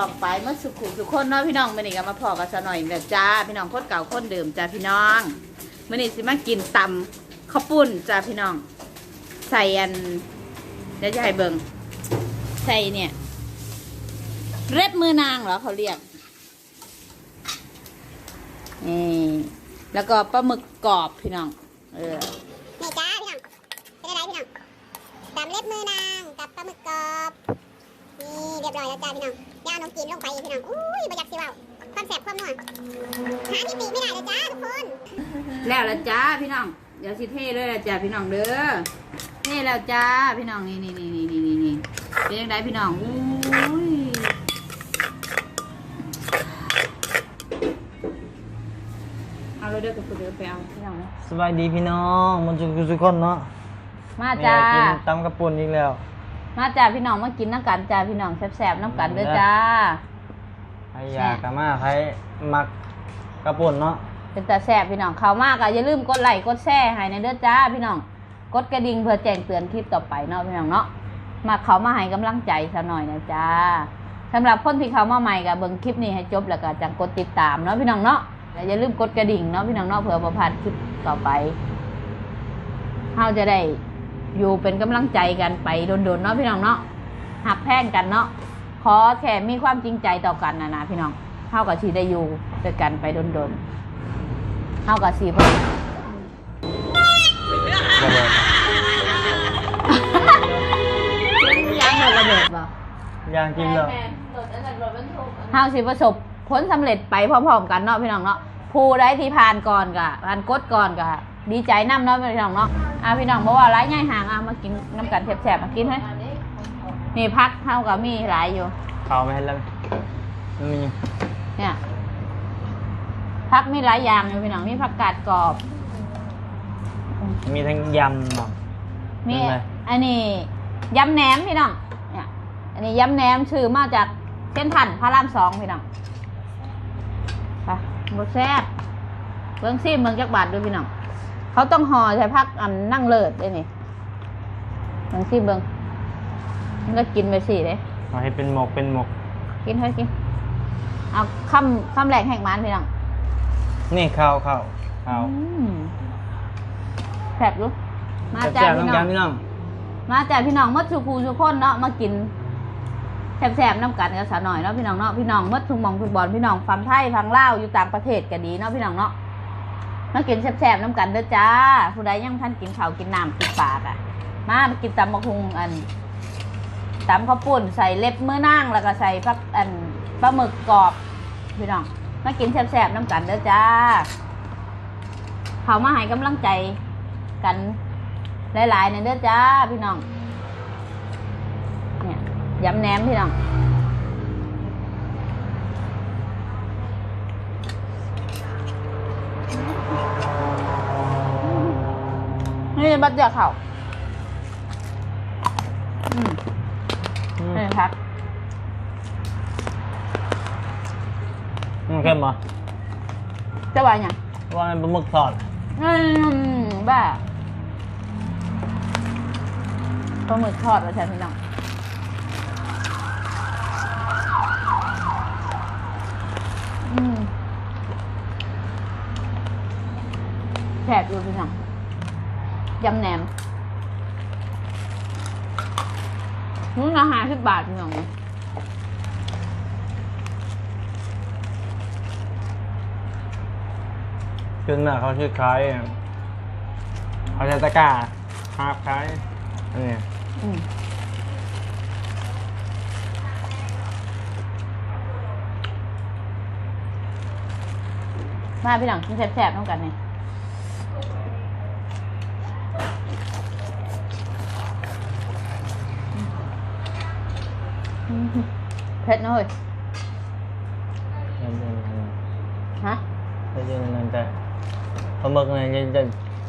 ายดีพี่น้องปองไปเมื่อสุขุทุกคนเนาะพี่น้องมื่อนี้ก็มาพอกันซะหน่อยแบบจ้าพี่น้องคนเก่าคนเดิมจ้าพี่น้องมื่อนี้สิมากินตำข้าวปุ้นจ้าพี่น้อง ใส่อันเดี๋ยวจะให้เบิ่งใส่เนี่ย เร็ดมือนางเหรอเขาเรียกนี่แล้วก็ปลาหมึกกรอบพี่น้อง เออนี่จ้าพี่น้องเป็นอะไรพี่น้องตำเล็บมือนางกับปลาหมึกกรอบนี่เรียบร้อยแล้วจ้าพี่น้อง ย่าน้องกินลงไปพี่น้องอุ้ยประหยัดสิเว่าความแสบความนัวหาที่ติไม่ได้เลยจ้าทุกคนแล้วละจ้าพี่น้องเดี๋ยวสิเทเลยละจ้าพี่น้องเด้อเทแล้วจ้าพี่น้องนี่นี่นี่นี่นี่นี่นี่เป็นยังไงพี่น้องอุ้ยเอาเลยเด้อกับคุณเด้อไปเอาพี่น้องนะสบายดีพี่น้องมันจุกุสุกคนเนาะมาจ้า แม่กินตำกระปุ่นอีกแล้ว มาจ้าพี่น้องมากินน้ำกันจ้าพี่น้องแซ่บๆน้ำกันเด้อจ้าใครอยากกะมาใครมักกระปุ่นเนาะเป็นตาแซ่บพี่น้องเข้ามากอะอย่าลืมกดไลค์กดแชร์ให้ในเด้อจ้าพี่น้องกดกระดิ่งเพื่อแจ้งเตือนคลิปต่อไปเนาะพี่น้องเนาะมาเขามาให้กำลังใจซะหน่อยนะจ้าสำหรับคนที่เขามาใหม่กับเบิ่งคลิปนี้ให้จบแล้วก็จังกดติดตามเนาะพี่น้องเนาะและอย่าลืมกดกระดิ่งเนาะพี่น้องเนาะเผื่อประพลาดคลิปต่อไปเราจะได้ อยู่เป็นกำลังใจกันไปโดนๆเนาะพี่น้องเนาะหักแพงกันเนาะขอแค่มีความจริงใจต่อกันนะนะพี่น้องเท่ากับที่ได้อยู่ด้วยกันไปโดนๆเท่ากับสี่เพิ่มระเบิดยางหมดระเบิดบ่ย่างกินแล้วเท่าสิประสบผลสำเร็จไปพร้อมๆกันเนาะพี่น้องเนาะผู้ได้ที่ผ่านก่อนกะผ่านกดก่อนกะ ดีใจน้ำเนาะพี่น้องเนาะอะพี่น้องบอกว่าร้ายง่ายห่างอะมากินน้ำกันแสบๆมากินให้นี่พักเท่ากับมีหลายอยู่เขาไม่ให้แล้วมันมีเนี่ยพักมีหลายอย่างอยู่พี่น้องมีผักกาดกรอบ มีทั้งยำเนาะมีเป็นไงอันนี้ยำแหนมพี่น้องเนี่ยอันนี้ยำแหนมชื่อมาจากเส้นทันพระรามสองพี่น้องไปบดแซ่บเบื้องซีเมืองจักบาทด้วยพี่น้อง เขาต้องห่อใช้พักอันนั่งเลิศด้วยนี่เบื้องซีเบื้องมันก็กินไปสิเลยเอาให้เป็นหมกเป็นหมก กินให้กิน เอาคำคำแรกแห่งมันพี่น้องนี่ข้าวข้าวข้าวอืมแซ่บลูกมาจ้าแซ่บๆพี่น้ำน้กัอนงพี่น้อง มาจากพี่น้องมดสุคูสุคนเนาะมากินแซ่บๆน้ำกันกันสาหน่อยเนาะพี่น้องเนาะพี่น้องมดทุกหมองทุกบอลพี่น้องฟังไทยฟังลาวอยู่ต่างประเทศก็ดีเนาะพี่น้องเนาะ มากินแซ่บๆน้ำกันเด้อจ้า ผู้ใดยังท่านกินข้าวกินน้ำกินปากอะ มามากินตำมะคุงอันตำข้าวปุ้นใส่เล็บมือนางแล้วก็ใส่พักอันปลาหมึกกรอบพี่น้องมากินแซ่บๆน้ำกันเด้อจ้า เขามาให้กำลังใจกันหลายๆเนี่ยเด้อจ้าพี่น้องเนี่ยยำแหนมพี่น้อง นี่บัตรเดียวเขาอืมอืมนี่ครับมันเข้มเหรอจะว่าอย่างว่ามันปลาหมึกทอดอืมบ้าปลาหมึกทอดแล้วใช่พี่น้องอืมแสบอยู่พี่น้อง ยำแหนมนู้นอาหารสิบบาทพี่น้องคือหน้าเขาชื่อคล้ายเขาใช้ตะกร้าฮาบคล้ายอันนี้อืมมาพี่น้องกินแซ่บๆต้องกันเนี่ย เผ็ดนะเฮ้ยเย็นๆฮะเย็นๆนั่นแต่ปลาหมึกเนี่ยจะ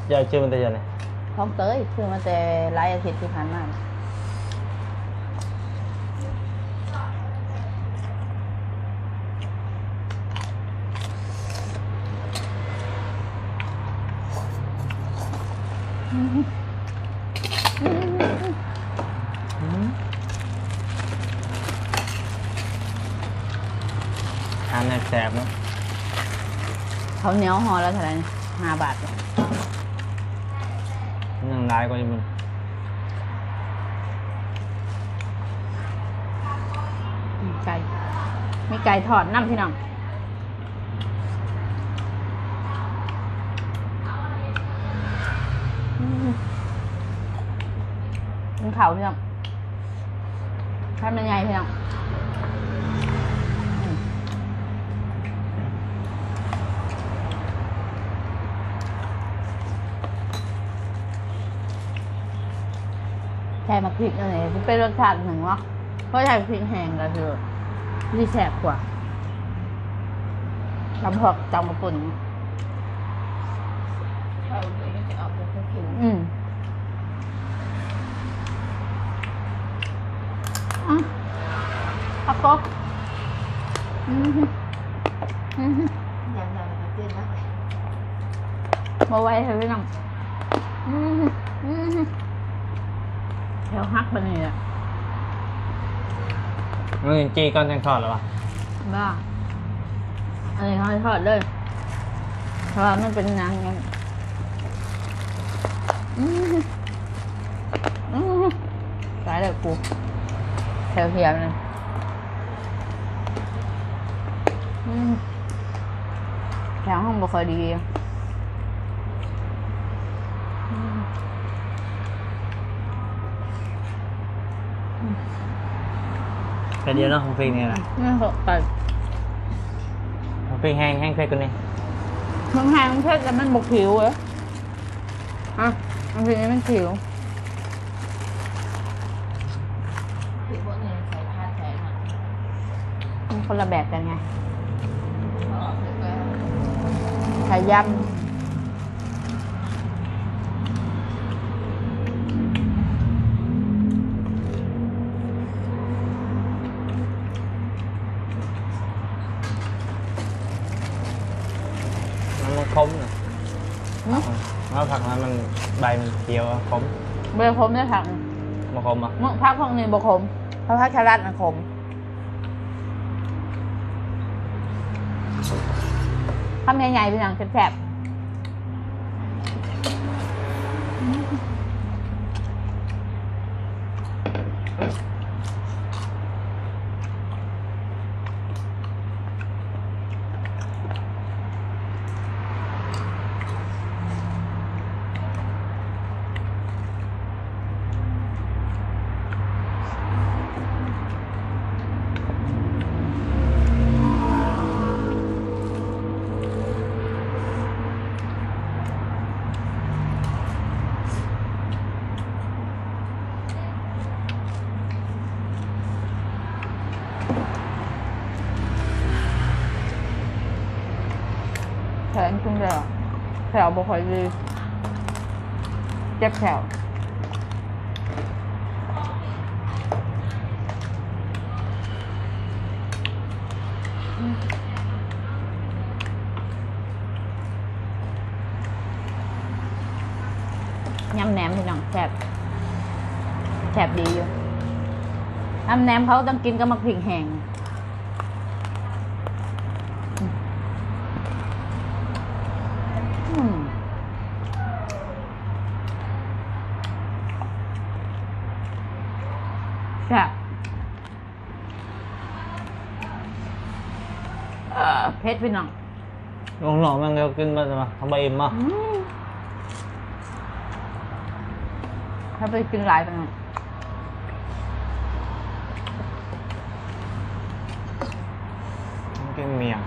จะจะชื่อมันแต่ยังไง ท้องเตยคือมาแต่หลายอาทิตย์ที่ผ่านมา แสบเนาะเขาวเหนียวห่อแล้วเท่าไหร่นี่ห้าบาทนึ่งร้ายก็จะมึงอืมไก่มีไก่ทอดน้ำพี่น้องอืมกินข้าวพี่น้องทำยังไงพี่น้อง ใช่มาพริกอะไรที่เป็นรสชาติหนึ่งวะเพราะใช้พริกแห้งก็คือที่แสบกว่าตำพอกตำกระปุ่นเอาเดี๋ยวมันจะออกเป็นผิวอืมอะเอาโป๊กอืมอืมอย่างเราจะเต้นมากเลยมาไว้เถอะพี่น้องอืมอืมแถ วฮักไปนี่แหละมึงจี้ก้อนแทงทอดหรอวะบ้าอันนี้เขาให้ทอดเลยเพราะว่ามันเป็นหนังไงอืมอืมตายเลยกูแถวเทียมเลยอืมแถวห้องบ่ค่อยดีอื แต่เดียวเนาะของเพลงนี่แหละนี่เหอะไปของเพลงแห้งแห้งเพลงกันนี่มันแห้งเพชรแต่มันบกผิวเหรออะอันนี้มันผิวผิวพวกนี้ใส่ผ้าใส่หนังมันคนละแบบกันไงเขาออกเลยก็ใช้ยำ ใบมันเขียวอะคมเบอร์คมได้ผักมาคมอะมึงพักพวกนี้บคมเพราะพักชารัดมันขมทำใหญ่ๆเป็นอย่างแฉบๆ แขนขึ้นเลยแถวบคอยดีเจ็บแถวยำแหนมพี่น้องแฉบแฉบดีอยู่ยำแหนมเขาต้องกินกับมะพริกแห้ง อืมแซ่บเอ่อเผ็ดพี่น้องลงหน่อมันเร็วกินมาจะมาทำใบเอ็มอะอืมถ้าไปกินหลายไปหน่อยมันกินเมียง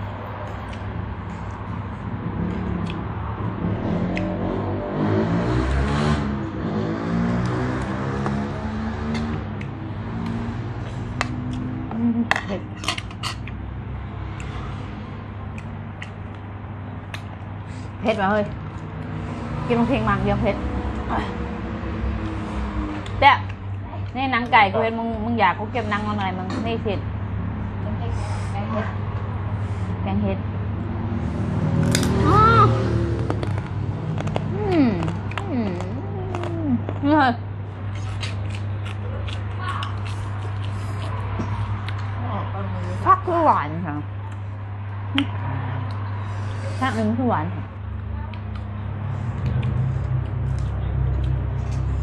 เผ็ดมาเฮ้ย กินลงเพลงมังเดียวเผ็ดแต่นี่หนังไก่กูเห็นมึงมึงอยากกูเก็บหนังมาหน่อยมึงนี่เผ็ดต้องให้แป้งเห็ดแกงเห็ดอ๋ออืมอืมนี่เลยออกก็มือฟักคือหวานค่ะ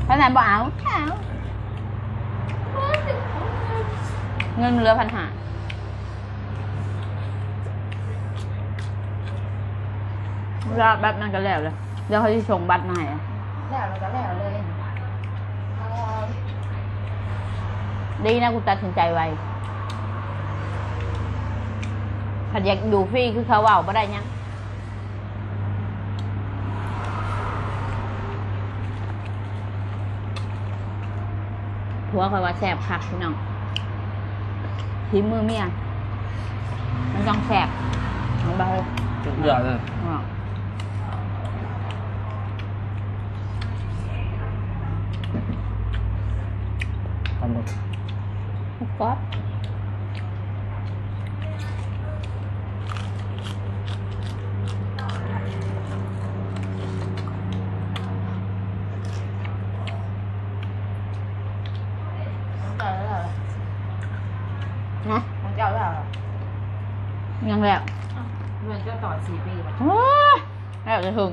หนึ่งทุกวันท่านไหนบอกเอาเอาเงินเหลือพันหาเวลาแบบนั้นก็แล้วเลยเดี๋ยวเขาจะส่งบัตรมาให้อะแล้วเราก็แล้วเลยเอาดีนะกูตัดสินใจไวขัดอยากอยู่ฟรีคือเขาเว่าไม่ได้ยัง ผัวคอยว่าแสบคักพี่น้องทีมือเมียมันต้องแสบมันเบาสุดยอดเลยอ้าวทำหมดก๊อต ของเจ้าแล้วเหรอ นะ ของเจ้าแล้วเหรอ ยังแล้วเงินก็ต่อสี่ปี โอ้ยแล้วจะถึง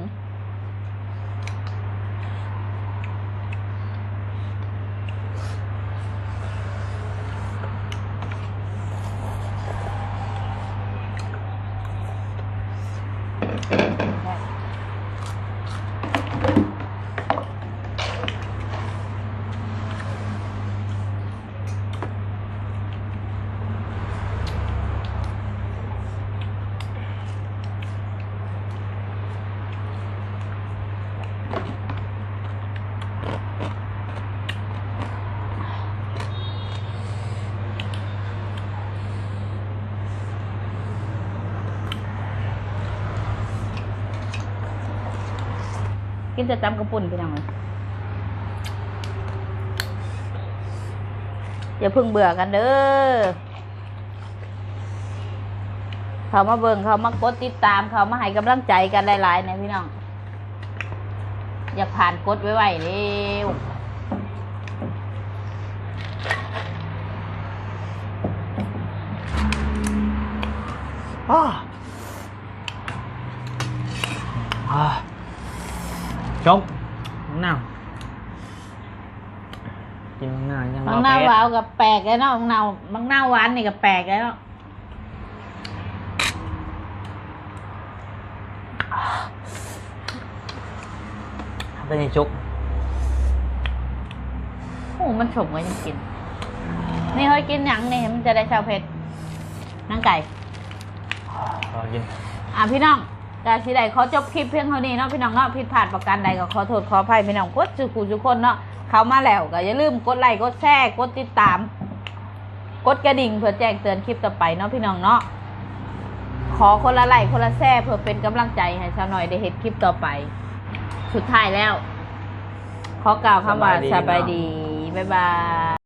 กินจะจำกระปุ่นพี่น้องเลยอย่าพิ่งเบื่อกันเด้อเขามาเบิ่งเขามากดติดตามเขามาให้กำลังใจกันหลายๆนะพี่น้อง อยากผ่านกดไว้ๆเร็วอ้า อ่าจบน้ำกินหน้ายังบางหน้าหวาวกับแปลกแล้วเนาะบางหน้าบางหน้าหวานนี่กับแปลกแล้วเนาะเป็นไงจุกโอ้มันฉมก็ยังกิน นี่เฮ้ยกินหยังนี่มันจะได้ชาวเพชรนั่งไก่ รอกิน อะพี่น้อง กาสิใดขอจบคลิปเพียงเท่านี้เนาะพี่น้องเนาะผิดพลาดประการใดก็ขอโทษขออภัยพี่น้องกดสุขุทุกคนเนาะเขามาแล้วก็อย่าลืมกดไลค์กดแชร์กดติดตาม กดกระดิ่งเพื่อแจ้งเตือนคลิปต่อไปเนาะพี่น้องเนาะขอคนละไลค์คนละแชร์เพื่อเป็นกำลังใจให้ชาวหน่อยได้เห็นคลิปต่อไป สุดท้ายแล้ว ขอกล่าวคำว่าสบายดีบ๊ายบาย